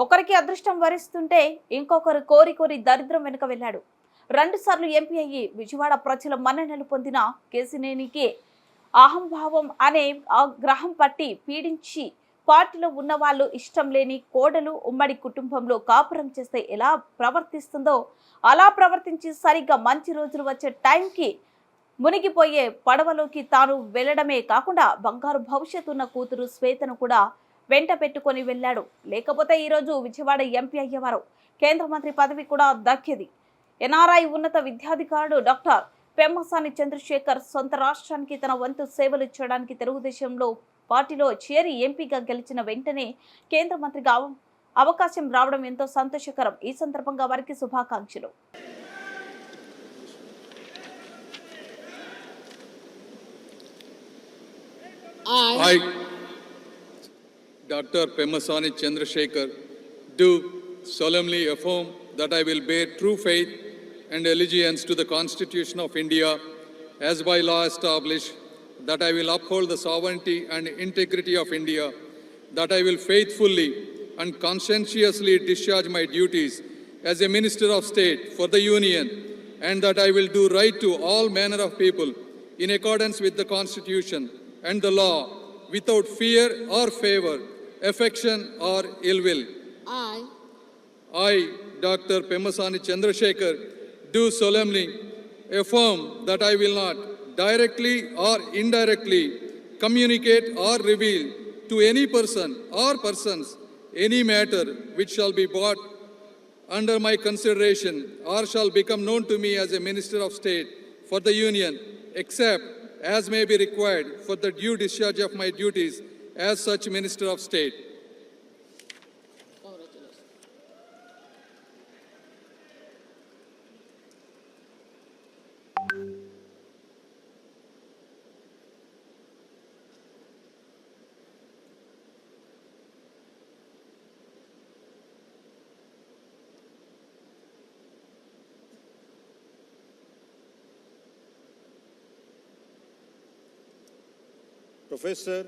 ఒకరికి అదృష్టం వరిస్తుంటే ఇంకొకరు కోరి కోరి దరిద్రం వెనుక వెళ్ళాడు. రెండుసార్లు ఎంపీ అయ్యి విజయవాడ ప్రజల మన్ననలు పొందిన కేసినేనికి అహంభావం అనే ఆ గ్రహం పట్టి పీడించి పార్టీలో ఉన్న వాళ్ళు ఇష్టం లేని కోడలు ఉమ్మడి కుటుంబంలో కాపురం చేస్తే ఎలా ప్రవర్తిస్తుందో అలా ప్రవర్తించి సరిగ్గా మంచి రోజులు వచ్చే టైంకి మునిగిపోయే పడవలోకి తాను వెళ్ళడమే కాకుండా బంగారు భవిష్యత్తు ఉన్న కూతురు శ్వేతను కూడా వెంట పెట్టుకొని వెళ్ళాడు. లేకపోతే ఈరోజు విజయవాడ ఎంపీ అయ్యేవారు. కేంద్ర మంత్రి పదవి కూడా దక్కేది. ఎన్ఆర్ఐ ఉన్నత విద్యాధికారుడు డాక్టర్ పెమ్మసాని చంద్రశేఖర్ సొంత రాష్ట్రానికి తన వంతు సేవలు చేయడానికి తెలుగుదేశంలో పార్టీలో చేరి ఎంపీగా గెలిచిన వెంటనే కేంద్ర మంత్రిగా అవ- అవకాశం రావడం ఎంతో సంతోషకరం. ఈ సందర్భంగా వారికి శుభాకాంక్షలు. I, I, Dr. Pemasani Chandrasekhar, do solemnly affirm that I will bear true faith and allegiance to the Constitution of India as by law established, that I will uphold the sovereignty and integrity of India, that I will faithfully and conscientiously discharge my duties as a Minister of State for the Union, and that I will do right to all manner of people in accordance with the Constitution and the law, without fear or favor, affection or ill will. I, I, Dr. Pemasani Chandrasekhar, do solemnly affirm that I will not directly or indirectly communicate or reveal to any person or persons any matter which shall be brought under my consideration or shall become known to me as a Minister of State for the Union, except as may be required for the due discharge of my duties as such Minister of State. Professor